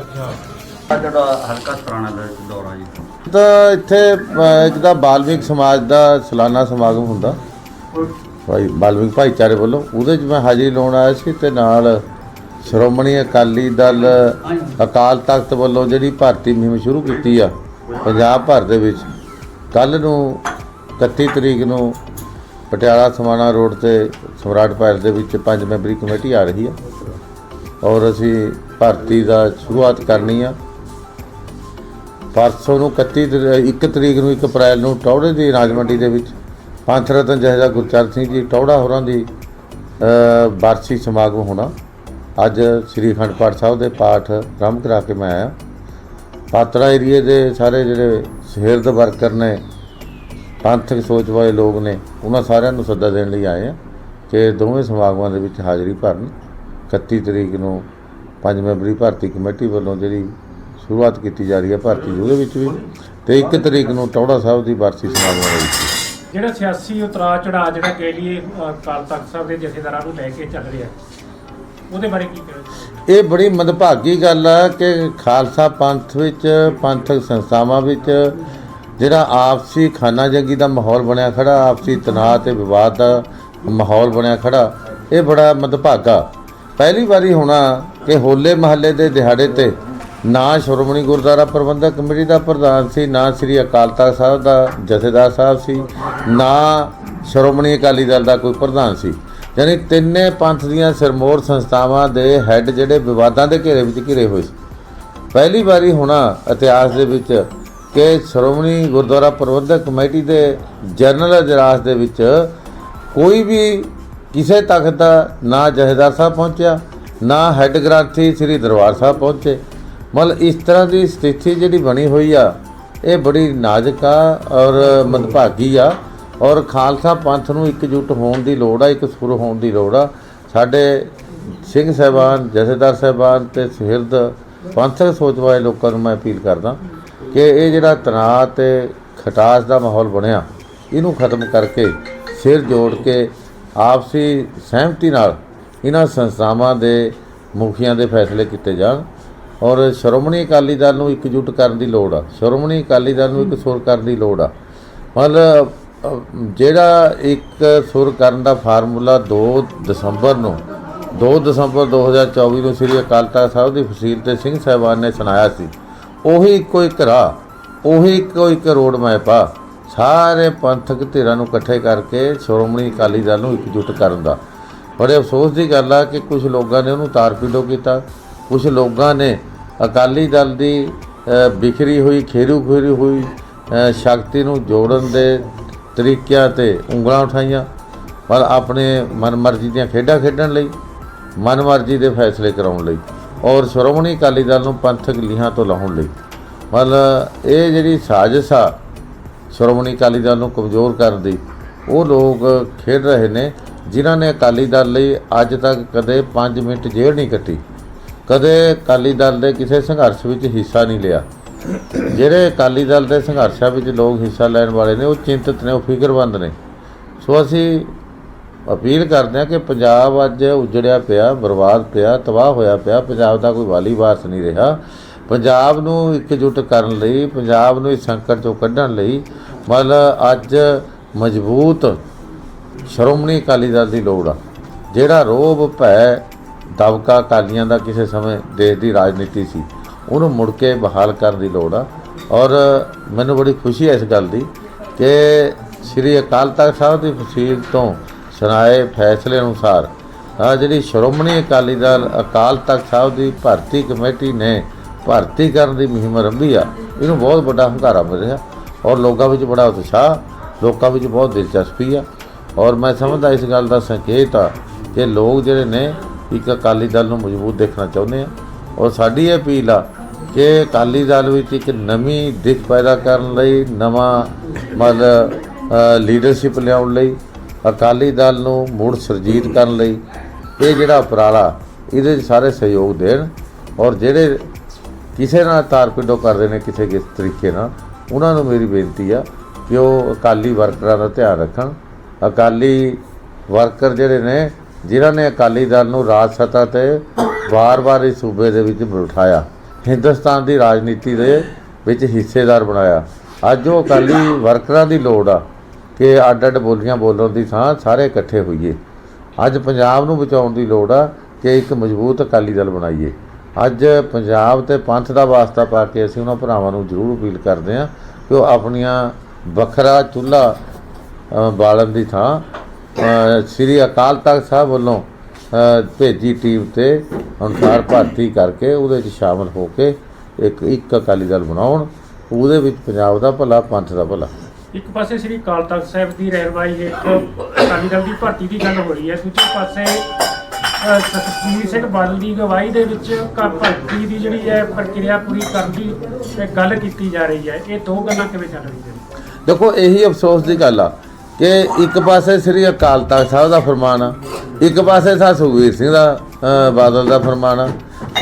ਅੱਛਾ। ਆ ਜਿਹੜਾ ਹਲਕਾ ਪੁਰਾਣਾ ਦਾ ਦੌਰਾ ਜੀ। ਤਾਂ ਇੱਥੇ ਅਹ, ਇੱਕ ਤਾਂ ਬਾਲਵਿਕ ਸਮਾਜ ਦਾ ਸਾਲਾਨਾ ਸਮਾਗਮ ਹੁੰਦਾ। ਭਾਈ ਬਾਲਵਿਕ ਭਾਈਚਾਰੇ ਵੱਲੋਂ। ਉਹਦੇ 'ਚ ਮੈਂ ਹਾਜ਼ਰੀ ਲਾਉਣ ਆਇਆ ਸੀ ਤੇ ਨਾਲ ਸ਼੍ਰੋਮਣੀ ਅਕਾਲੀ ਦਲ ਅਕਾਲ ਤਖਤ ਵੱਲੋਂ ਜਿਹੜੀ ਭਰਤੀ ਮੁਹਿੰਮ ਸ਼ੁਰੂ ਕੀਤੀ ਆ ਪੰਜਾਬ ਭਰ ਦੇ ਵਿੱਚ। ਕੱਲ ਨੂੰ 31 ਤਰੀਕ ਨੂੰ ਪਟਿਆਲਾ ਸਮਾਣਾ ਰੋਡ ਤੇ ਸਮਰਾਟ ਪੈਲਸ ਦੇ ਵਿੱਚ ਪੰਜ ਮੈਂਬਰੀ ਕਮੇਟੀ ਆ ਰਹੀ ਆ। ਔਰ ਅਸੀਂ ਭਰਤੀ ਦਾ ਸ਼ੁਰੂਆਤ ਕਰਨੀ ਆ। ਪਰਸੋਂ ਨੂੰ 31 ਤਰੀ- ਇੱਕ ਤਰੀਕ ਨੂੰ 1 ਅਪ੍ਰੈਲ ਨੂੰ ਟੌੜੇ ਦੀ ਰਾਜ ਮੰਡੀ ਦੇ ਵਿੱਚ ਪੰਥ ਰਤਨ ਜਹੇਦਾ ਗੁਰਚਰਨ ਸਿੰਘ ਜੀ ਟੌੜਾ ਹੋਰਾਂ ਦੀ ਵਾਰਸੀ ਸਮਾਗਮ ਹੋਣਾ। ਅੱਜ ਸ੍ਰੀ ਅਖੰਡ ਪਾਠ ਸਾਹਿਬ ਦੇ ਪਾਠ ਆਰੰਭ ਕਰਾ ਕੇ ਮੈਂ ਆਇਆ। ਪਾਤੜਾ ਏਰੀਏ ਦੇ ਸਾਰੇ ਜਿਹੜੇ ਸ਼ਹਿਰਦ ਵਰਕਰ ਨੇ, ਪੰਥਕ ਸੋਚ ਵਾਲੇ ਲੋਕ ਨੇ, ਉਹਨਾਂ ਸਾਰਿਆਂ ਨੂੰ ਸੱਦਾ ਦੇਣ ਲਈ ਆਏ ਆ ਕਿ ਦੋਵੇਂ ਸਮਾਗਮਾਂ ਦੇ ਵਿੱਚ ਹਾਜ਼ਰੀ ਭਰਨ। 31 ਤਰੀਕ ਨੂੰ ਪੰਜ ਮੈਂਬਰੀ ਭਰਤੀ ਕਮੇਟੀ ਵੱਲੋਂ ਜਿਹੜੀ ਸ਼ੁਰੂਆਤ ਕੀਤੀ ਜਾ ਰਹੀ ਹੈ ਭਰਤੀ ਉਹਦੇ ਵਿੱਚ ਵੀ ਤੇ 1 ਤਰੀਕ ਨੂੰ ਟੌੜਾ ਸਾਹਿਬ ਦੀ ਵਾਰਸੀ ਸਮਾਗਮਾਂ ਦੇ ਵਿੱਚ ਵੀ। ਜਿਹੜਾ ਸਿਆਸੀ ਉਤਰਾ ਚੜਾ ਜਿਹੜਾ ਕਹਿ ਲਈਏ ਅ, ਅਕਾਲ ਤਖਤ ਸਾਹਿਬ ਦੇ ਜਥੇਦਾਰਾਂ ਨੂੰ ਲੈ ਕੇ ਚੱਲ ਰਿਹਾ। ਉਹਦੇ ਬਾਰੇ ਕੀ ਕਹਿਣਾ ਇਹ ਬੜੀ ਮੰਦਭਾਗੀ ਗੱਲ ਆ ਕਿ ਖਾਲਸਾ ਪੰਥ ਵਿੱਚ ਪੰਥਕ ਸੰਸਥਾਵਾਂ ਵਿੱਚ ਜਿਹੜਾ ਆਪਸੀ ਖਾਨਾ ਜੰਗੀ ਦਾ ਮਾਹੌਲ ਬਣਿਆ ਖੜਾ ਆਪਸੀ ਤਣਾਅ ਤੇ ਵਿਵਾਦ ਦਾ ਮਾਹੌਲ ਬਣਿਆ ਖੜਾ ਇਹ ਬੜਾ ਮੰਦਭਾਗਾ। ਪਹਿਲੀ ਵਾਰੀ ਹੋਣਾ ਕਿ ਹੋਲੇ ਮਹੱਲੇ ਦੇ ਦਿਹਾੜੇ ਤੇ ਨਾ ਸ਼੍ਰੋਮਣੀ ਗੁਰਦੁਆਰਾ ਪ੍ਰਬੰਧਕ ਕਮੇਟੀ ਦਾ ਪ੍ਰਧਾਨ ਸੀ, ਨਾ ਸ੍ਰੀ ਅਕਾਲ ਤਖਤ ਸਾਹਿਬ ਦਾ ਜਥੇਦਾਰ ਸਾਹਿਬ ਸੀ, ਨਾ ਸ਼੍ਰੋਮਣੀ ਅਕਾਲੀ ਦਲ ਦਾ ਕੋਈ ਪ੍ਰਧਾਨ ਸੀ। ਯਾਨੀ ਤਿੰਨੇ ਪੰਥ ਦੀਆਂ ਸਿਰਮੌਰ ਸੰਸਥਾਵਾਂ ਦੇ ਹੈੱਡ ਜਿਹੜੇ ਵਿਵਾਦਾਂ ਦੇ ਘੇਰੇ ਵਿੱਚ ਘਿਰੇ ਹੋਏ ਸੀ। ਪਹਿਲੀ ਵਾਰੀ ਹੋਣਾ ਇਤਿਹਾਸ ਦੇ ਵਿੱਚ ਕਿ ਸ਼੍ਰੋਮਣੀ ਗੁਰਦੁਆਰਾ ਪ੍ਰਬੰਧਕ ਕਮੇਟੀ ਦੇ ਜਨਰਲ ਇਜਲਾਸ ਦੇ ਵਿੱਚ ਕੋਈ ਵੀ ਕਿਸੇ ਤਖਤ ਦਾ ਨਾ ਜਥੇਦਾਰ ਸਾਹਿਬ ਪਹੁੰਚਿਆ ਨਾ ਹੈੱਡ ਗ੍ਰੰਥੀ ਸ੍ਰੀ ਦਰਬਾਰ ਸਾਹਿਬ ਪਹੁੰਚੇ। ਮਤਲਬ ਇਸ ਤਰ੍ਹਾਂ ਦੀ ਸਥਿਤੀ ਜਿਹੜੀ ਬਣੀ ਹੋਈ ਆ, ਇਹ ਬੜੀ ਨਾਜ਼ੁਕ ਆ ਔਰ ਮੰਦਭਾਗੀ ਆ ਔਰ ਖਾਲਸਾ ਪੰਥ ਨੂੰ ਇਕਜੁੱਟ ਹੋਣ ਦੀ ਲੋੜ ਆ, ਇੱਕ ਸੁਰ ਹੋਣ ਦੀ ਲੋੜ ਆ। ਸਾਡੇ ਸਿੰਘ ਸਾਹਿਬਾਨ, ਜਥੇਦਾਰ ਸਾਹਿਬਾਨ ਤੇ ਸੁਹਿਰਦ ਪੰਥਕ ਸੋਚ ਵਾਲੇ ਲੋਕਾਂ ਨੂੰ ਮੈਂ ਅਪੀਲ ਕਰਦਾ ਕਿ ਇਹ ਜਿਹੜਾ ਤਣਾਅ ਤੇ ਖਟਾਸ ਦਾ ਮਾਹੌਲ ਬਣਿਆ, ਇਹਨੂੰ ਖਤਮ ਕਰਕੇ ਸਿਰ ਜੋੜ ਕੇ ਆਪਸੀ ਸਹਿਮਤੀ ਨਾਲ ਇਹਨਾਂ ਸੰਸਥਾਵਾਂ ਦੇ ਮੁਖੀਆਂ ਦੇ ਫੈਸਲੇ ਕੀਤੇ ਜਾਣ। ਔਰ ਸ਼੍ਰੋਮਣੀ ਅਕਾਲੀ ਦਲ ਨੂੰ ਇਕਜੁੱਟ ਕਰਨ ਦੀ ਲੋੜ ਆ। ਸ਼੍ਰੋਮਣੀ ਅਕਾਲੀ ਦਲ ਨੂੰ ਇੱਕ ਸੁਰ ਕਰਨ ਦੀ ਲੋੜ ਆ। ਮਤਲਬ ਜਿਹੜਾ ਇੱਕ ਸੁਰ ਕਰਨ ਦਾ ਫਾਰਮੂਲਾ 2 ਦਸੰਬਰ ਨੂੰ 2 ਦਸੰਬਰ 2024 ਨੂੰ ਸ੍ਰੀ ਅਕਾਲ ਤਖਤ ਸਾਹਿਬ ਦੀ ਫਸੀਲ ਤੇ ਸਿੰਘ ਸਾਹਿਬਾਨ ਨੇ ਸੁਣਾਇਆ ਸੀ, ਉਹੀ ਇੱਕੋ ਇੱਕ ਰਾਹ, ਉਹੀ ਇੱਕੋ ਇੱਕ ਰੋਡ ਮੈਪ ਆ। ਸਾਰੇ ਪੰਥਕ ਧਿਰਾਂ ਨੂੰ ਇਕੱਠੇ ਕਰਕੇ ਸ਼੍ਰੋਮਣੀ ਅਕਾਲੀ ਦਲ ਨੂੰ ਇਕਜੁੱਟ ਕਰਨ ਦਾ। ਬੜੇ ਅਫਸੋਸ ਦੀ ਗੱਲ ਆ ਕਿ ਕੁਝ ਲੋਕਾਂ ਨੇ ਉਹਨੂੰ ਤਾਰਪੀਡੋ ਕੀਤਾ। ਕੁਝ ਲੋਕਾਂ ਨੇ ਅਕਾਲੀ ਦਲ ਦੀ ਬਿਖਰੀ ਹੋਈ, ਖੇਰੂ ਖੇਰੀ ਹੋਈ ਸ਼ਕਤੀ ਨੂੰ ਜੋੜਨ ਦੇ ਤਰੀਕਿਆਂ ਤੇ ਉਂਗਲਾਂ ਉਠਾਈਆਂ, ਪਰ ਆਪਣੇ ਮਨਮਰਜ਼ੀ ਦੀਆਂ ਖੇਡਾਂ ਖੇਡਣ ਲਈ, ਮਨਮਰਜ਼ੀ ਦੇ ਫੈਸਲੇ ਕਰਾਉਣ ਲਈ ਔਰ ਸ਼੍ਰੋਮਣੀ ਅਕਾਲੀ ਦਲ ਨੂੰ ਪੰਥਕ ਲੀਹਾਂ ਤੋਂ ਲਾਉਣ ਲਈ। ਮਤਲਬ ਇਹ ਜਿਹੜੀ ਸਾਜ਼ਿਸ਼ ਆ ਸ਼੍ਰੋਮਣੀ ਅਕਾਲੀ ਦਲ ਨੂੰ ਕਮਜ਼ੋਰ ਕਰਨ ਦੀ, ਉਹ ਲੋਕ ਖੇਡ ਰਹੇ ਨੇ। ਜਿਨ੍ਹਾਂ ਨੇ ਅਕਾਲੀ ਦਲ ਲਈ ਅੱਜ ਤੱਕ ਕਦੇ 5 ਮਿੰਟ ਜੇਲ੍ਹ ਨਹੀਂ ਕੱਟੀ, ਕਦੇ ਅਕਾਲੀ ਦਲ ਦੇ ਕਿਸੇ ਸੰਘਰਸ਼ ਵਿੱਚ ਹਿੱਸਾ ਨਹੀਂ ਲਿਆ। ਜਿਹੜੇ ਅਕਾਲੀ ਦਲ ਦੇ ਸੰਘਰਸ਼ਾਂ ਵਿੱਚ ਲੋਕ ਹਿੱਸਾ ਲੈਣ ਵਾਲੇ ਨੇ, ਉਹ ਚਿੰਤਤ ਨੇ, ਉਹ ਫਿਕਰਮੰਦ ਨੇ। ਸੋ ਅਸੀਂ ਅਪੀਲ ਕਰਦੇ ਹਾਂ ਕਿ ਪੰਜਾਬ ਅੱਜ ਉਜੜਿਆ ਪਿਆ, ਬਰਬਾਦ ਪਿਆ, ਤਬਾਹ ਹੋਇਆ ਪਿਆ। ਪੰਜਾਬ ਦਾ ਕੋਈ ਵਾਲੀ ਵਾਸ ਨਹੀਂ ਰਿਹਾ। ਪੰਜਾਬ ਨੂੰ ਇਕਜੁੱਟ ਕਰਨ ਲਈ, ਪੰਜਾਬ ਨੂੰ ਇਸ ਸੰਕਟ ਚੋਂ ਕੱਢਣ ਲਈ, ਮਤਲਬ ਅੱਜ ਮਜ਼ਬੂਤ ਸ਼੍ਰੋਮਣੀ ਅਕਾਲੀ ਦਲ ਦੀ ਲੋੜ ਆ। ਜਿਹੜਾ ਰੋਬ ਭੈ ਦਬਕਾ ਅਕਾਲੀਆਂ ਦਾ ਕਿਸੇ ਸਮੇਂ ਦੇਸ਼ ਦੀ ਰਾਜਨੀਤੀ ਸੀ, ਉਹਨੂੰ ਮੁੜ ਕੇ ਬਹਾਲ ਕਰਨ ਦੀ ਲੋੜ ਆ। ਔਰ ਮੈਨੂੰ ਬੜੀ ਖੁਸ਼ੀ ਹੈ ਇਸ ਗੱਲ ਦੀ ਕਿ ਸ੍ਰੀ ਅਕਾਲ ਤਖਤ ਸਾਹਿਬ ਦੀ ਫਸੀਲ ਤੋਂ ਸੁਣਾਏ ਫੈਸਲੇ ਅਨੁਸਾਰ ਆ ਜਿਹੜੀ ਸ਼੍ਰੋਮਣੀ ਅਕਾਲੀ ਦਲ ਅਕਾਲ ਤਖਤ ਸਾਹਿਬ ਦੀ ਭਰਤੀ ਕਮੇਟੀ ਨੇ ਭਰਤੀ ਕਰਨ ਦੀ ਮੁਹਿੰਮ ਆਰੰਭੀ ਆ, ਇਹਨੂੰ ਬਹੁਤ ਵੱਡਾ ਹੰਗਾਰਾ ਮਿਲ ਰਿਹਾ ਔਰ ਲੋਕਾਂ ਵਿੱਚ ਬੜਾ ਉਤਸ਼ਾਹ, ਲੋਕਾਂ ਵਿੱਚ ਬਹੁਤ ਦਿਲਚਸਪੀ ਆ। ਔਰ ਮੈਂ ਸਮਝਦਾ ਇਸ ਗੱਲ ਦਾ ਸੰਕੇਤ ਆ ਕਿ ਲੋਕ ਜਿਹੜੇ ਨੇ ਇੱਕ ਅਕਾਲੀ ਦਲ ਨੂੰ ਮਜ਼ਬੂਤ ਦੇਖਣਾ ਚਾਹੁੰਦੇ ਆ। ਔਰ ਸਾਡੀ ਇਹ ਅਪੀਲ ਆ ਕਿ ਅਕਾਲੀ ਦਲ ਵਿੱਚ ਇੱਕ ਨਵੀਂ ਦਿੱਖ ਪੈਦਾ ਕਰਨ ਲਈ, ਨਵਾਂ ਮਤਲਬ ਲੀਡਰਸ਼ਿਪ ਲਿਆਉਣ ਲਈ, ਅਕਾਲੀ ਦਲ ਨੂੰ ਮੁੜ ਸਰਜੀਤ ਕਰਨ ਲਈ ਇਹ ਜਿਹੜਾ ਉਪਰਾਲਾ, ਇਹਦੇ 'ਚ ਸਾਰੇ ਸਹਿਯੋਗ ਦੇਣ। ਔਰ ਜਿਹੜੇ ਕਿਸੇ ਨਾਲ ਤਾਰਪਿੰਡੋ ਕਰਦੇ ਨੇ ਕਿਸੇ ਕਿਸ ਤਰੀਕੇ ਨਾਲ, ਉਹਨਾਂ ਨੂੰ ਮੇਰੀ ਬੇਨਤੀ ਆ ਕਿ ਉਹ ਅਕਾਲੀ ਵਰਕਰਾਂ ਦਾ ਧਿਆਨ ਰੱਖਣ। ਅਕਾਲੀ ਵਰਕਰ ਜਿਹੜੇ ਨੇ, ਜਿਨ੍ਹਾਂ ਨੇ ਅਕਾਲੀ ਦਲ ਨੂੰ ਰਾਜ ਸੱਤਾ ਤੇ ਵਾਰ-ਵਾਰ ਇਸ ਸੂਬੇ ਦੇ ਵਿੱਚ ਬਿਠਾਇਆ, ਹਿੰਦੁਸਤਾਨ ਦੀ ਰਾਜਨੀਤੀ ਦੇ ਵਿੱਚ ਹਿੱਸੇਦਾਰ ਬਣਾਇਆ। ਅੱਜ ਉਹ ਅਕਾਲੀ ਵਰਕਰਾਂ ਦੀ ਲੋੜ ਆ ਕਿ ਅੱਡ-ਅੱਡ ਬੋਲੀਆਂ ਬੋਲਣ ਦੀ ਥਾਂ ਸਾਰੇ ਇਕੱਠੇ ਹੋਈਏ। ਅੱਜ ਪੰਜਾਬ ਨੂੰ ਬਚਾਉਣ ਦੀ ਲੋੜ ਆ ਕਿ ਇੱਕ ਮਜ਼ਬੂਤ ਅਕਾਲੀ ਦਲ ਬਣਾਈਏ। ਅੱਜ ਪੰਜਾਬ ਤੇ ਪੰਥ ਦਾ ਵਾਸਤਾ ਪਾ ਕੇ ਅਸੀਂ ਉਹਨਾਂ ਭਰਾਵਾਂ ਨੂੰ ਜ਼ਰੂਰ ਅਪੀਲ ਕਰਦੇ ਹਾਂ ਕਿ ਉਹ ਆਪਣੀਆਂ ਵੱਖਰਾ ਚੁੱਲ੍ਹਾ ਬਾਲਣ ਦੀ ਥਾਂ ਸ੍ਰੀ ਅਕਾਲ ਤਖਤ ਸਾਹਿਬ ਵੱਲੋਂ ਭੇਜੀ ਟੀਮ ਤੇ ਅਨੁਸਾਰ ਭਰਤੀ ਕਰਕੇ ਉਹਦੇ ਵਿੱਚ ਸ਼ਾਮਲ ਹੋ ਕੇ ਇੱਕ ਇੱਕ ਅਕਾਲੀ ਦਲ ਬਣਾਉਣ ਉਹਦੇ ਵਿੱਚ ਪੰਜਾਬ ਦਾ ਭਲਾ ਪੰਥ ਦਾ ਭਲਾ। ਇੱਕ ਪਾਸੇ ਸ੍ਰੀ ਅਕਾਲ ਤਖਤ ਸਾਹਿਬ ਦੀ ਰਹਿਨਮਾਈ ਹੇਠ ਅਕਾਲੀ ਦਲ ਦੀ ਭਰਤੀ ਦੀ ਗੱਲ ਹੋ ਰਹੀ ਹੈ ਦੂਜੇ ਪਾਸੇ ਸੁਖਬੀਰ ਸਿੰਘ ਬਾਦਲ ਦੀ ਅਗਵਾਈ ਦੇ ਵਿੱਚ ਭਰਤੀ ਦੀ ਜਿਹੜੀ ਹੈ ਪ੍ਰਕਿਰਿਆ ਪੂਰੀ ਕਰਨ ਦੀ ਗੱਲ ਕੀਤੀ ਜਾ ਰਹੀ ਹੈ। ਇਹ ਦੋ ਗੱਲਾਂ ਕਿਵੇਂ ਚੱਲ ਰਹੀਆਂ ਨੇ? ਦੇਖੋ ਇਹੀ ਅਫਸੋਸ ਦੀ ਗੱਲ ਆ ਕਿ ਇੱਕ ਪਾਸੇ ਸ੍ਰੀ ਅਕਾਲ ਤਖਤ ਸਾਹਿਬ ਦਾ ਫਰਮਾਨ ਆ ਇੱਕ ਪਾਸੇ ਸਾ ਸੁਖਵੀਰ ਸਿੰਘ ਦਾ ਬਾਦਲ ਦਾ ਫਰਮਾਨ ਆ।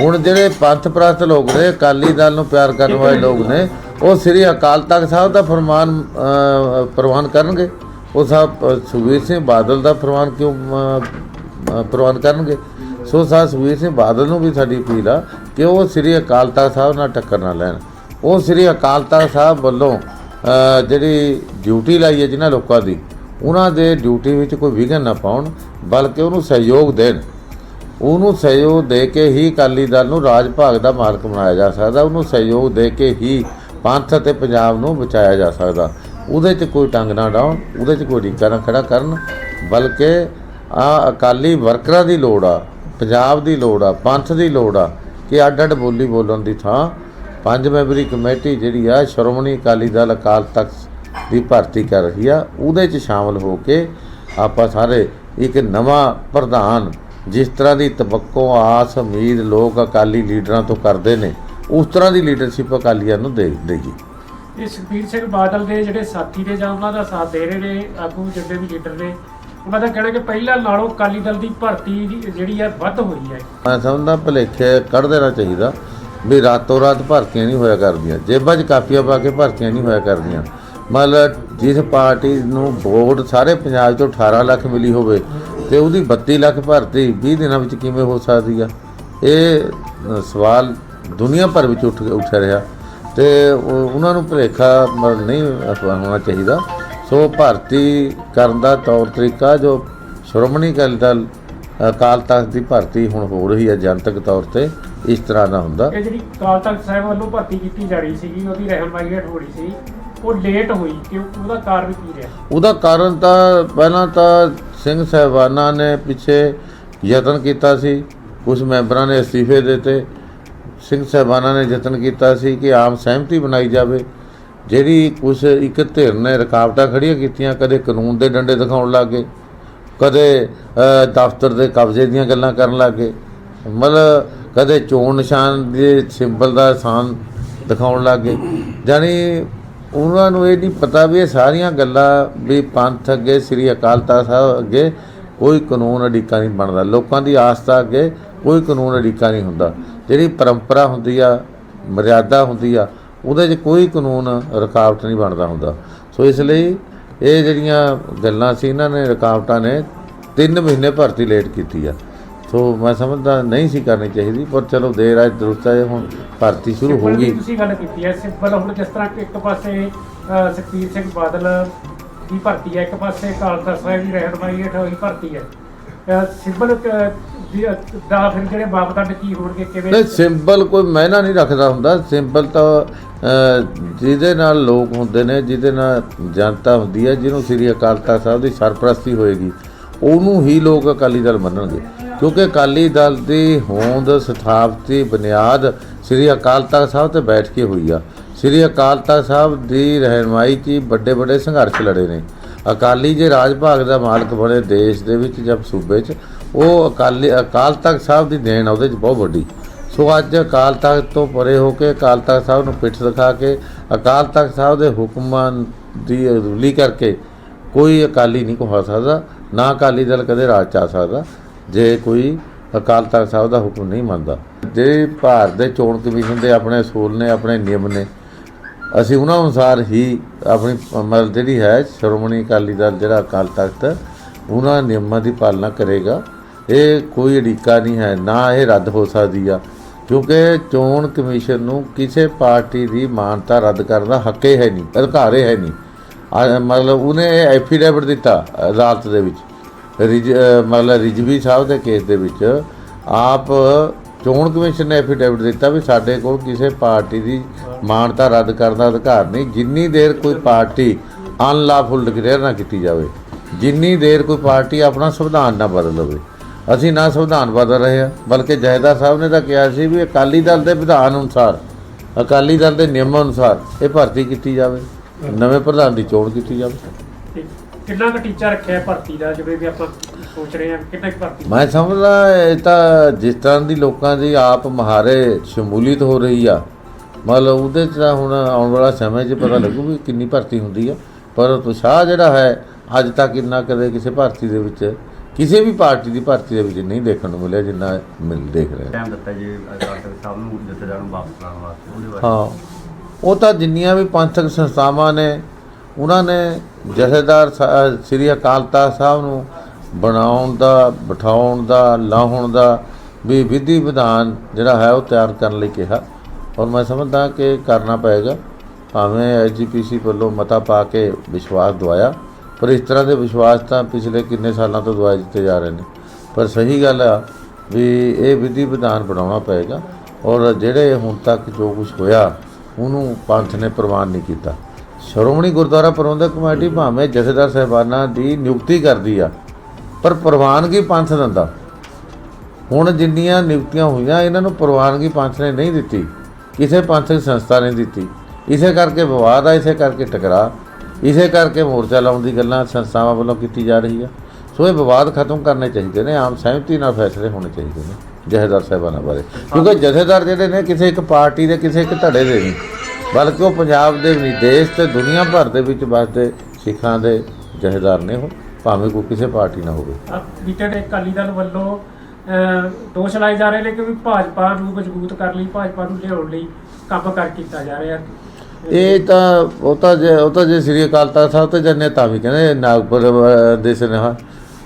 ਹੁਣ ਜਿਹੜੇ ਪੰਥ ਪ੍ਰਸਤ ਲੋਕ ਨੇ ਅਕਾਲੀ ਦਲ ਨੂੰ ਪਿਆਰ ਕਰਨ ਵਾਲੇ ਲੋਕ ਨੇ ਉਹ ਸ੍ਰੀ ਅਕਾਲ ਤਖਤ ਸਾਹਿਬ ਦਾ ਫਰਮਾਨ ਪ੍ਰਵਾਨ ਕਰਨਗੇ। ਉਹ ਸਾਹਿਬ ਅ, ਸੁਖਬੀਰ ਸਿੰਘ ਬਾਦਲ ਦਾ ਫਰਮਾਨ ਕਿਉਂ ਪ੍ਰਵਾਨ ਕਰਨਗੇ? ਸੋ ਸਾ ਸੁਖਬੀਰ ਸਿੰਘ ਬਾਦਲ ਨੂੰ ਵੀ ਸਾਡੀ ਅਪੀਲ ਆ ਕਿ ਉਹ ਸ੍ਰੀ ਅਕਾਲ ਤਖਤ ਸਾਹਿਬ ਨਾਲ ਟੱਕਰ ਨਾ ਲੈਣ। ਉਹ ਸ੍ਰੀ ਅਕਾਲ ਤਖਤ ਸਾਹਿਬ ਵੱਲੋਂ ਜਿਹੜੀ ਡਿਊਟੀ ਲਾਈ ਹੈ ਜਿਨ੍ਹਾਂ ਲੋਕਾਂ ਦੀ, ਉਹਨਾਂ ਦੇ ਡਿਊਟੀ ਵਿੱਚ ਕੋਈ ਵਿਘਨ ਨਾ ਪਾਉਣ, ਬਲਕਿ ਉਹਨੂੰ ਸਹਿਯੋਗ ਦੇਣ। ਉਹਨੂੰ ਸਹਿਯੋਗ ਦੇ ਕੇ ਹੀ ਅਕਾਲੀ ਦਲ ਨੂੰ ਰਾਜ ਭਾਗ ਦਾ ਮਾਲਕ ਬਣਾਇਆ ਜਾ ਸਕਦਾ, ਉਹਨੂੰ ਸਹਿਯੋਗ ਦੇ ਕੇ ਹੀ ਪੰਥ ਅਤੇ ਪੰਜਾਬ ਨੂੰ ਬਚਾਇਆ ਜਾ ਸਕਦਾ। ਉਹਦੇ 'ਚ ਕੋਈ ਟੰਗ ਨਾ ਡਾਉਣ, ਉਹਦੇ 'ਚ ਕੋਈ ਢੀਕਾ ਨਾ ਖੜਾ ਕਰਨ, ਬਲਕਿ ਆ ਅਕਾਲੀ ਵਰਕਰਾਂ ਦੀ ਲੋੜ ਆ, ਪੰਜਾਬ ਦੀ ਲੋੜ ਆ, ਪੰਥ ਦੀ ਲੋੜ ਆ ਕਿ ਅੱਡ ਅੱਡ ਬੋਲੀ ਬੋਲਣ ਦੀ ਥਾਂ ਪੰਜ ਮੈਂਬਰੀ ਕਮੇਟੀ ਜਿਹੜੀ ਆ ਸ਼੍ਰੋਮਣੀ ਅਕਾਲੀ ਦਲ ਅਕਾਲ ਤਖਤ ਦੀ ਭਰਤੀ ਕਰ ਰਹੀ ਆ ਉਹਦੇ 'ਚ ਸ਼ਾਮਲ ਹੋ ਕੇ ਆਪਾਂ ਸਾਰੇ ਇੱਕ ਨਵਾਂ ਪ੍ਰਧਾਨ ਜਿਸ ਤਰ੍ਹਾਂ ਦੀ ਤਵੱਕੋ ਆਸ ਉਮੀਦ ਲੋਕ ਅਕਾਲੀ ਲੀਡਰਾਂ ਤੋਂ ਕਰਦੇ ਨੇ ਉਸ ਤਰ੍ਹਾਂ ਦੀ ਲੀਡਰਸ਼ਿਪ ਅਕਾਲੀਆਂ ਨੂੰ ਦੇ ਦੇਗੀ ਇਹ ਸੁਖਬੀਰ ਸਿੰਘ ਬਾਦਲ ਦੇ ਜਿਹੜੇ ਸਾਥੀ ਨੇ ਜਾਂ ਉਹਨਾਂ ਦਾ ਸਾਥ ਦੇ ਰਹੇ ਨੇ ਆਗੂ ਜਿੰਨੇ ਵੀ ਲੀਡਰ ਨੇ ਉਹਨਾਂ ਦਾ ਕਹਿਣਾ ਕਿ ਪਹਿਲਾਂ ਨਾਲੋਂ ਅਕਾਲੀ ਦਲ ਦੀ ਭਰਤੀ ਜਿਹੜੀ ਹੈ ਵੱਧ ਹੋਈ ਹੈ। ਮੈਂ ਸਮਝਦਾ ਭਲੇਖੇ ਕੱਢ ਦੇਣਾ ਚਾਹੀਦਾ। ਵੀ ਰਾਤੋਂ ਰਾਤ ਭਰਤੀਆਂ ਨਹੀਂ ਹੋਇਆ ਕਰਦੀਆਂ। ਜੇਬਾਂ 'ਚ ਕਾਪੀਆਂ ਪਾ ਕੇ ਭਰਤੀਆਂ ਨਹੀਂ ਹੋਇਆ ਕਰਦੀਆਂ। ਮਤਲਬ ਜਿਸ ਪਾਰਟੀ ਨੂੰ ਵੋਟ ਸਾਰੇ ਪੰਜਾਬ 'ਚੋਂ 18 ਲੱਖ ਮਿਲੀ ਹੋਵੇ ਤੇ ਉਹਦੀ 32 ਲੱਖ ਭਰਤੀ 20 ਦਿਨਾਂ ਵਿੱਚ ਕਿਵੇਂ ਹੋ ਸਕਦੀ ਆ? ਇਹ ਸਵਾਲ ਦੁਨੀਆ ਭਰ ਵਿੱਚ ਉੱਠ ਉੱਠ ਰਿਹਾ। ਤੇ ਉਹਨਾਂ ਨੂੰ ਭੁਲੇਖਾ ਮ- ਨਹੀਂ ਹੋਣਾ ਚਾਹੀਦਾ। ਸੋ ਭਰਤੀ ਕਰਨ ਦਾ ਤੌਰ ਤਰੀਕਾ ਜੋ ਸ਼੍ਰੋਮਣੀ ਅਕਾਲੀ ਦਲ ਅਕਾਲ ਤਖਤ ਦੀ ਭਰਤੀ ਹੁਣ ਹੋ ਰਹੀ ਹੈ ਜਨਤਕ ਤੌਰ ਤੇ ਇਸ ਤਰ੍ਹਾਂ ਦਾ ਹੁੰਦਾ। ਇਹ ਜਿਹੜੀ ਅਕਾਲ ਤਖਤ ਸਾਹਿਬ ਵੱਲੋਂ ਭਰਤੀ ਕੀਤੀ ਜਾ ਰਹੀ ਸੀਗੀ ਉਹਦੀ ਰਹਿਨਮਾਈ ਹੇਠ ਹੋ ਰਹੀ ਸੀ ਉਹ ਲੇਟ ਹੋਈ ਕਿ ਉਹਦਾ ਕਾਰਨ ਕੀ ਰਿਹਾ? ਉਹਦਾ ਕਾਰਨ ਤਾਂ ਪਹਿਲਾਂ ਤਾਂ ਸਿੰਘ ਸਾਹਿਬਾਨਾਂ ਨੇ ਪਿੱਛੇ ਯਤਨ ਕੀਤਾ ਸੀ ਕੁਝ ਮੈਂਬਰਾਂ ਨੇ ਅਸਤੀਫੇ ਦਿੱਤੇ ਸਿੰਘ ਸਾਹਿਬਾਨਾਂ ਨੇ ਯਤਨ ਕੀਤਾ ਸੀ ਕਿ ਆਮ ਸਹਿਮਤੀ ਬਣਾਈ ਜਾਵੇ। ਜਿਹੜੀ ਕੁਝ ਇੱਕ ਧਿਰ ਨੇ ਰੁਕਾਵਟਾਂ ਖੜੀਆਂ ਕੀਤੀਆਂ ਕਦੇ ਕਾਨੂੰਨ ਦੇ ਡੰਡੇ ਦਿਖਾਉਣ ਲੱਗੇ ਕਦੇ ਦਫ਼ਤਰ ਦੇ ਕਬਜ਼ੇ ਦੀਆਂ ਗੱਲਾਂ ਕਰਨ ਲੱਗੇ। ਮਤਲਬ ਕਦੇ ਚੋਣ ਨਿਸ਼ਾਨ ਦੇ ਸਿੰਬਲ ਦਾ ਸਾਨ ਦਿਖਾਉਣ ਲੱਗੇ। ਜਾਨੀ ਉਹਨਾਂ ਨੂੰ ਇਹ ਨਹੀਂ ਪਤਾ ਵੀ ਇਹ ਸਾਰੀਆਂ ਗੱਲਾਂ ਵੀ ਪੰਥ ਅੱਗੇ, ਸ੍ਰੀ ਅਕਾਲ ਤਖਤ ਸਾਹਿਬ ਅੱਗੇ ਕੋਈ ਕਾਨੂੰਨ ਅੜਿੱਕਾ ਨਹੀਂ ਬਣਦਾ। ਲੋਕਾਂ ਦੀ ਆਸਥਾ ਅੱਗੇ ਕੋਈ ਕਾਨੂੰਨ ਅੜਿੱਕਾ ਨਹੀਂ ਹੁੰਦਾ। ਜਿਹੜੀ ਪਰੰਪਰਾ ਹੁੰਦੀ ਆ, ਮਰਿਆਦਾ ਹੁੰਦੀ ਆ, ਉਹਦੇ 'ਚ ਕੋਈ ਕਾਨੂੰਨ ਰੁਕਾਵਟ ਨਹੀਂ ਬਣਦਾ ਹੁੰਦਾ। ਸੋ ਇਸ ਲਈ ਇਹ ਜਿਹੜੀਆਂ ਗੱਲਾਂ ਸੀ ਇਹਨਾਂ ਨੇ ਰੁਕਾਵਟਾਂ ਨੇ 3 ਮਹੀਨੇ ਭਰਤੀ ਲੇਟ ਕੀਤੀ ਆ। ਸੋ ਮੈਂ ਸਮਝਦਾ ਨਹੀਂ ਸੀ ਕਰਨੀ ਚਾਹੀਦੀ ਪਰ ਚਲੋ ਦੇਰ ਆਏ ਦਰੁਸਤ ਹੈ ਹੁਣ ਭਰਤੀ ਸ਼ੁਰੂ ਹੋ ਗਈ। ਤੁਸੀਂ ਗੱਲ ਕੀਤੀ ਹੈ ਸਿੰਪਲ ਹੁਣ ਜਿਸ ਤਰ੍ਹਾਂ ਕਿ ਇੱਕ ਪਾਸੇ ਸੁਖਬੀਰ ਸਿੰਘ ਬਾਦਲ ਦੀ ਭਰਤੀ ਹੈ ਇੱਕ ਪਾਸੇ ਤਖਤ ਸਾਹਿਬ ਦੀ ਰਹਿਨਮਾਈ ਹੇਠ ਹੋਈ ਭਰਤੀ ਹੈ ਸਿੰਬਲ ਦਾ ਫਿਰ ਜਿਹੜੇ ਮਾਪਦੰਡ ਕੀ ਹੋਣਗੇ, ਕਿਵੇਂ ਨਹੀਂ, ਸਿੰਬਲ ਕੋਈ ਮਾਇਨਾ ਨਹੀਂ ਰੱਖਦਾ ਹੁੰਦਾ। ਸਿੰਬਲ ਤਾਂ ਜਿਹਦੇ ਨਾਲ ਲੋਕ ਹੁੰਦੇ ਨੇ, ਜਿਹਦੇ ਨਾਲ ਜਨਤਾ ਹੁੰਦੀ ਹੈ, ਜਿਹਨੂੰ ਸ੍ਰੀ ਅਕਾਲ ਤਖਤ ਸਾਹਿਬ ਦੀ ਸਰਪ੍ਰਸਤੀ ਹੋਏਗੀ, ਉਹਨੂੰ ਹੀ ਲੋਕ ਅਕਾਲੀ ਦਲ ਮੰਨਣਗੇ। ਕਿਉਂਕਿ ਅਕਾਲੀ ਦਲ ਦੀ ਹੋਂਦ, ਸਥਾਪਤੀ, ਬੁਨਿਆਦ ਸ੍ਰੀ ਅਕਾਲ ਤਖਤ ਸਾਹਿਬ ਤੇ ਬੈਠ ਕੇ ਹੋਈ ਆ। ਸ੍ਰੀ ਅਕਾਲ ਤਖਤ ਸਾਹਿਬ ਦੀ ਰਹਿਨਮਾਈ 'ਚ ਹੀ ਵੱਡੇ ਵੱਡੇ ਸੰਘਰਸ਼ ਲੜੇ ਨੇ। ਅਕਾਲੀ ਜੇ ਰਾਜ ਭਾਗ ਦਾ ਮਾਲਕ ਬਣੇ ਦੇਸ਼ ਦੇ ਵਿੱਚ ਜਾਂ ਸੂਬੇ 'ਚ, ਉਹ ਅਕਾਲੀ, ਅਕਾਲ ਤਖਤ ਸਾਹਿਬ ਦੀ ਦੇਣ ਉਹਦੇ 'ਚ ਬਹੁਤ ਵੱਡੀ। ਸੋ ਅੱਜ ਅਕਾਲ ਤਖਤ ਤੋਂ ਪਰੇ ਹੋ ਕੇ ਅਕਾਲ ਤਖਤ ਸਾਹਿਬ ਨੂੰ ਪਿੱਠ ਦਿਖਾ ਕੇ ਅਕਾਲ ਤਖਤ ਸਾਹਿਬ ਦੇ ਹੁਕਮਾਂ ਦੀ ਅਦੁਲੀ ਕਰਕੇ ਕੋਈ ਅਕਾਲੀ ਨਹੀਂ ਕਹਾ ਸਕਦਾ, ਨਾ ਅਕਾਲੀ ਦਲ ਕਦੇ ਰਾਜ ਚ ਆ ਸਕਦਾ, ਜੇ ਕੋਈ ਅਕਾਲ ਤਖਤ ਸਾਹਿਬ ਦਾ ਹੁਕਮ ਨਹੀਂ ਮੰਨਦਾ। ਜੇ ਭਾਰਤ ਦੇ ਚੋਣ ਕਮਿਸ਼ਨ ਦੇ ਆਪਣੇ ਅਸੂਲ ਨੇ, ਆਪਣੇ ਨਿਯਮ ਨੇ ਅਸੀਂ ਉਹਨਾਂ ਅਨੁਸਾਰ ਹੀ ਆਪਣੀ ਮਤਲਬ ਜਿਹੜੀ ਹੈ, ਸ਼੍ਰੋਮਣੀ ਅਕਾਲੀ ਦਲ ਜਿਹੜਾ ਅਕਾਲ ਤਖਤ, ਉਹਨਾਂ ਨਿਯਮਾਂ ਦੀ ਪਾਲਣਾ ਕਰੇਗਾ। ਇਹ ਕੋਈ ਅੜਿੱਕਾ ਨਹੀਂ ਹੈ, ਨਾ ਇਹ ਰੱਦ ਹੋ ਸਕਦੀ ਆ। ਕਿਉਂਕਿ ਚੋਣ ਕਮਿਸ਼ਨ ਨੂੰ ਕਿਸੇ ਪਾਰਟੀ ਦੀ ਮਾਨਤਾ ਰੱਦ ਕਰਨ ਦਾ ਹੱਕ ਹੀ ਹੈ ਨਹੀਂ, ਅਧਿਕਾਰ ਹੈ ਨਹੀਂ। ਮਤਲਬ ਉਹਨੇ ਐਫੀਡੇਵਿਟ ਦਿੱਤਾ ਅਦਾਲਤ ਦੇ ਵਿੱਚ। ਰਿਜ ਮਤਲਬ ਰਿਜਵੀ ਸਾਹਿਬ ਦੇ ਕੇਸ ਦੇ ਵਿੱਚ। ਆਪ ਚੋਣ ਕਮਿਸ਼ਨ ਨੇ ਐਫੀਡੇਵਿਟ ਦਿੱਤਾ ਵੀ ਸਾਡੇ ਕੋਲ ਕਿਸੇ ਪਾਰਟੀ ਦੀ ਮਾਨਤਾ ਰੱਦ ਕਰਨ ਦਾ ਅਧਿਕਾਰ ਨਹੀਂ। ਜਿੰਨੀ ਦੇਰ ਕੋਈ ਪਾਰਟੀ ਅਨਲਾਫੁਲ ਡਿਕਲੇਅਰ ਨਾ ਕੀਤੀ ਜਾਵੇ, ਜਿੰਨੀ ਦੇਰ ਕੋਈ ਪਾਰਟੀ ਆਪਣਾ ਸੰਵਿਧਾਨ ਨਾ ਬਦਲ ਲਵੇ। ਅਸੀਂ ਨਾ ਸੰਵਿਧਾਨ ਬਦਲ ਰਹੇ ਹਾਂ, ਬਲਕਿ ਜਹੇਦਾਰ ਸਾਹਿਬ ਨੇ ਤਾਂ ਕਿਹਾ ਸੀ ਵੀ ਅਕਾਲੀ ਦਲ ਦੇ ਵਿਧਾਨ ਅਨੁਸਾਰ, ਅਕਾਲੀ ਦਲ ਦੇ ਨਿਯਮਾਂ ਅਨੁਸਾਰ ਇਹ ਭਰਤੀ ਕੀਤੀ ਜਾਵੇ, ਨਵੇਂ ਪ੍ਰਧਾਨ ਦੀ ਚੋਣ ਕੀਤੀ ਜਾਵੇ। ਕਿੰਨਾ ਕੁ ਟੀਚਾ ਰੱਖਿਆ ਭਰਤੀ ਦਾ, ਜਿਵੇਂ ਵੀ ਆਪਾਂ ਸੋਚ ਰਹੇ ਹਾਂ ਕਿੰਨਾ ਕੁ ਭਰਤੀ ਮੈਂ ਸਮਝਦਾ ਇਹ ਤਾਂ ਜਿਸ ਤਰ੍ਹਾਂ ਦੀ ਲੋਕਾਂ ਦੀ ਆਪ ਮਹਾਰੇ ਸ਼ਮੂਲੀਅਤ ਹੋ ਰਹੀ ਆ ਮਤਲਬ ਉਹਦੇ 'ਚ ਤਾਂ ਹੁਣ ਆਉਣ ਵਾਲਾ ਸਮੇਂ 'ਚ ਪਤਾ ਲੱਗੂ ਵੀ ਕਿੰਨੀ ਭਰਤੀ ਹੁੰਦੀ ਆ ਪਰ ਉਤਸ਼ਾਹ ਜਿਹੜਾ ਹੈ ਅੱਜ ਤੱਕ ਇੰਨਾ ਕਦੇ ਕਿਸੇ ਭਰਤੀ ਦੇ ਵਿੱਚ ਕਿਸੇ ਵੀ ਪਾਰਟੀ ਦੀ ਭਰਤੀ ਦੇ ਵਿੱਚ ਨਹੀਂ ਦੇਖਣ ਨੂੰ ਮਿਲਿਆ ਜਿੰਨਾ ਮਿਲ ਦੇਖ ਰਹੇ ਹਾਂ। ਟਾਈਮ ਦਿੱਤਾ ਜੀ ਡਾਕਟਰ ਸਾਹਿਬ ਨੂੰ ਜਥੇਦਾਰ ਨੂੰ ਵਾਪਸ ਲਾਉਣ ਵਾਸਤੇ ਉਹਦੇ ਵਾਸਤੇ ਹਾਂ ਉਹ ਤਾਂ ਜਿੰਨੀਆਂ ਵੀ ਪੰਥਕ ਸੰਸਥਾਵਾਂ ਨੇ ਉਹਨਾਂ ਨੇ ਜਥੇਦਾਰ ਸ੍ਰੀ ਅਕਾਲ ਤਖਤ ਸਾਹਿਬ ਨੂੰ ਬਣਾਉਣ ਦਾ, ਬਿਠਾਉਣ ਦਾ, ਲਾਹੁਣ ਦਾ ਵੀ ਵਿਧੀ ਵਿਧਾਨ ਜਿਹੜਾ ਹੈ ਉਹ ਤਿਆਰ ਕਰਨ ਲਈ ਕਿਹਾ। ਔਰ ਮੈਂ ਸਮਝਦਾ ਕਿ ਕਰਨਾ ਪਏਗਾ। ਭਾਵੇਂ ਐਜੀਪੀਸੀ ਵੱਲੋਂ ਮਤਾ ਪਾ ਕੇ ਵਿਸ਼ਵਾਸ ਦਵਾਇਆ, ਪਰ ਇਸ ਤਰ੍ਹਾਂ ਦੇ ਵਿਸ਼ਵਾਸ ਤਾਂ ਪਿਛਲੇ ਕਿੰਨੇ ਸਾਲਾਂ ਤੋਂ ਦਵਾਏ ਦਿੱਤੇ ਜਾ ਰਹੇ ਨੇ। ਪਰ ਸਹੀ ਗੱਲ ਆ ਵੀ ਇਹ ਵਿਧੀ ਵਿਧਾਨ ਬਣਾਉਣਾ ਪਏਗਾ ਔਰ ਜਿਹੜੇ ਹੁਣ ਤੱਕ ਜੋ ਕੁਝ ਹੋਇਆ, ਉਹਨੂੰ ਪੰਥ ਨੇ ਪ੍ਰਵਾਨ ਨਹੀਂ ਕੀਤਾ। ਸ਼੍ਰੋਮਣੀ ਗੁਰਦੁਆਰਾ ਪ੍ਰਬੰਧਕ ਕਮੇਟੀ ਭਾਵੇਂ ਜਥੇਦਾਰ ਸਾਹਿਬਾਨਾਂ ਦੀ ਨਿਯੁਕਤੀ ਕਰਦੀ ਆ ਪਰ ਪ੍ਰਵਾਨਗੀ ਪੰਥ ਦਿੰਦਾ। ਹੁਣ ਜਿੰਨੀਆਂ ਨਿਯੁਕਤੀਆਂ ਹੋਈਆਂ, ਇਹਨਾਂ ਨੂੰ ਪ੍ਰਵਾਨਗੀ ਪੰਥ ਨੇ ਨਹੀਂ ਦਿੱਤੀ। ਕਿਸੇ ਪੰਥਕ ਸੰਸਥਾ ਨੇ ਦਿੱਤੀ। ਇਸੇ ਕਰਕੇ ਵਿਵਾਦ ਆ, ਇਸੇ ਕਰਕੇ ਟਕਰਾ। ਇਸੇ ਕਰਕੇ ਮੋਰਚਾ ਲਾਉਣ ਦੀ ਗੱਲਾਂ ਸੰਸਥਾਵਾਂ ਵੱਲੋਂ ਕੀਤੀ ਜਾ ਰਹੀ ਆ। ਸੋ ਇਹ ਵਿਵਾਦ ਖਤਮ ਕਰਨੇ ਚਾਹੀਦੇ ਨੇ, ਆਮ ਸਹਿਮਤੀ ਨਾਲ ਫੈਸਲੇ ਹੋਣੇ ਚਾਹੀਦੇ ਨੇ, ਜਥੇਦਾਰ ਸਾਹਿਬਾਨਾਂ ਬਾਰੇ। ਕਿਉਂਕਿ ਜਥੇਦਾਰ ਜਿਹੜੇ ਨੇ, ਕਿਸੇ ਇੱਕ ਪਾਰਟੀ ਦੇ, ਕਿਸੇ ਇੱਕ ਧੜੇ ਦੇ ਨਹੀਂ। ਬਲਕਿ ਉਹ ਪੰਜਾਬ ਦੇ ਵੀ ਦੇਸ਼ ਤੇ ਦੁਨੀਆ ਭਰ ਦੇ ਵਿੱਚ ਵੱਸਦੇ ਸਿੱਖਾਂ ਦੇ ਜਥੇਦਾਰ ਨੇ ਉਹ। ਭਾਵੇਂ ਕੋਈ ਕਿਸੇ ਪਾਰਟੀ ਨਾ ਹੋਵੇ। ਬੀਟਰ ਅਕਾਲੀ ਦਲ ਵੱਲੋਂ ਦੋਸ਼ ਲਾਏ ਜਾ ਰਹੇ ਨੇ ਕਿ ਵੀ ਭਾਜਪਾ ਨੂੰ ਮਜ਼ਬੂਤ ਕਰਨ ਲਈ ਭਾਜਪਾ ਨੂੰ ਲਿਆਉਣ ਲਈ ਕੰਮ ਕਰ ਕੀਤਾ ਜਾ ਰਿਹਾ। ਇਹ ਤਾਂ ਉਹ ਤਾਂ ਜੇ ਉਹ ਤਾਂ ਜੇ ਸ੍ਰੀ ਅਕਾਲ ਤਖਤ ਸਾਹਿਬ ਤੇ ਜੰਨੇ ਤਾਂ ਵੀ ਕਹਿੰਦੇ ਨਾਗਪੁਰ ਦੇ ਸੁਨੇਹਾ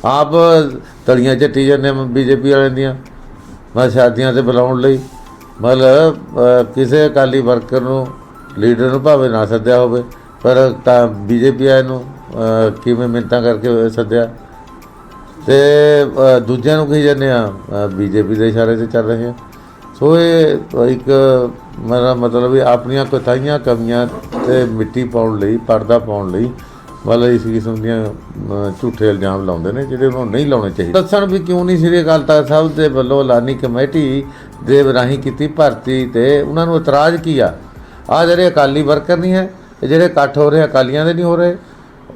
ਆਪ ਤਲੀਆਂ ਚੱਟੀ ਜਾਂਦੇ ਬੀਜੇਪੀ ਵਾਲਿਆਂ ਦੀਆਂ ਮੈਂ ਸ਼ਾਦੀਆਂ ਤੇ ਬੁਲਾਉਣ ਲਈ। ਮਤਲਬ ਕਿਸੇ ਅਕਾਲੀ ਵਰਕਰ ਨੂੰ ਲੀਡਰ ਨੂੰ ਭਾਵੇਂ ਨਾ ਸੱਦਿਆ ਹੋਵੇ ਪਰ ਤਾਂ ਬੀਜੇਪੀ ਵਾਲਿਆਂ ਨੂੰ ਕਿਵੇਂ ਮਿੰਤਾਂ ਕਰਕੇ ਸੱਦਿਆ? ਤੇ ਦੂਜਿਆਂ ਨੂੰ ਕਹੀ ਜਾਂਦੇ ਆ ਬੀਜੇਪੀ ਦੇ ਇਸ਼ਾਰੇ ਤੇ ਚੱਲ ਰਹੇ ਆ। ਸੋ ਇਹ ਇੱਕ, ਮੇਰਾ ਮਤਲਬ ਵੀ ਆਪਣੀਆਂ ਕੋਤਾਹੀਆਂ ਕਮੀਆਂ ਤੇ ਮਿੱਟੀ ਪਾਉਣ ਲਈ, ਪਰਦਾ ਪਾਉਣ ਲਈ ਮਤਲਬ ਇਸ ਕਿਸਮ ਦੀਆਂ ਝੂਠੇ ਇਲਜ਼ਾਮ ਲਾਉਂਦੇ ਨੇ, ਜਿਹੜੇ ਉਹਨਾਂ ਨੂੰ ਨਹੀਂ ਲਾਉਣੇ ਚਾਹੀਦੇ। ਦੱਸਣ ਵੀ ਕਿਉਂ ਨਹੀਂ ਸ੍ਰੀ ਅਕਾਲ ਤਖਤ ਸਾਹਿਬ ਦੇ ਵੱਲੋਂ ਐਲਾਨੀ ਕਮੇਟੀ ਦੇ ਰਾਹੀਂ ਕੀਤੀ ਭਰਤੀ ਤੇ ਉਹਨਾਂ ਨੂੰ ਇਤਰਾਜ਼ ਕੀ ਆ? ਜਿਹੜੇ ਅਕਾਲੀ ਵਰਕਰ ਨਹੀਂ ਹੈ ਜਿਹੜੇ ਇਕੱਠ ਹੋ ਰਹੇ, ਅਕਾਲੀਆਂ ਦੇ ਨਹੀਂ ਹੋ ਰਹੇ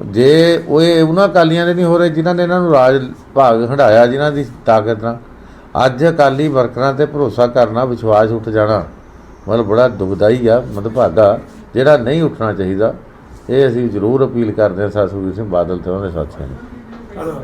ਜੇ ਉਹ ਇਹ ਉਹਨਾਂ ਅਕਾਲੀਆਂ ਦੇ ਨਹੀਂ ਹੋ ਰਹੇ ਜਿਨ੍ਹਾਂ ਨੇ ਇਹਨਾਂ ਨੂੰ ਰਾਜ ਭਾਗ ਹੰਡਾਇਆ ਜਿਨ੍ਹਾਂ ਦੀ ਤਾਕਤ ਨਾਲ। ਅੱਜ ਅਕਾਲੀ ਵਰਕਰਾਂ ਤੇ ਭਰੋਸਾ ਕਰਨਾ, ਵਿਸ਼ਵਾਸ ਉੱਠ ਜਾਣਾ, ਮਤਲਬ ਬੜਾ ਦੁਖਦਾਈ ਆ ਮੰਦਭਾਗਾ ਜਿਹੜਾ ਨਹੀਂ ਉੱਠਣਾ ਚਾਹੀਦਾ। ਇਹ ਅਸੀਂ ਜ਼ਰੂਰ ਅਪੀਲ ਕਰਦੇ ਹਾਂ ਸਾਸੂਰ ਸਿੰਘ ਬਾਦਲ ਤੇ ਉਹਨਾਂ ਦੇ ਸਾਥੀਆਂ ਨੂੰ।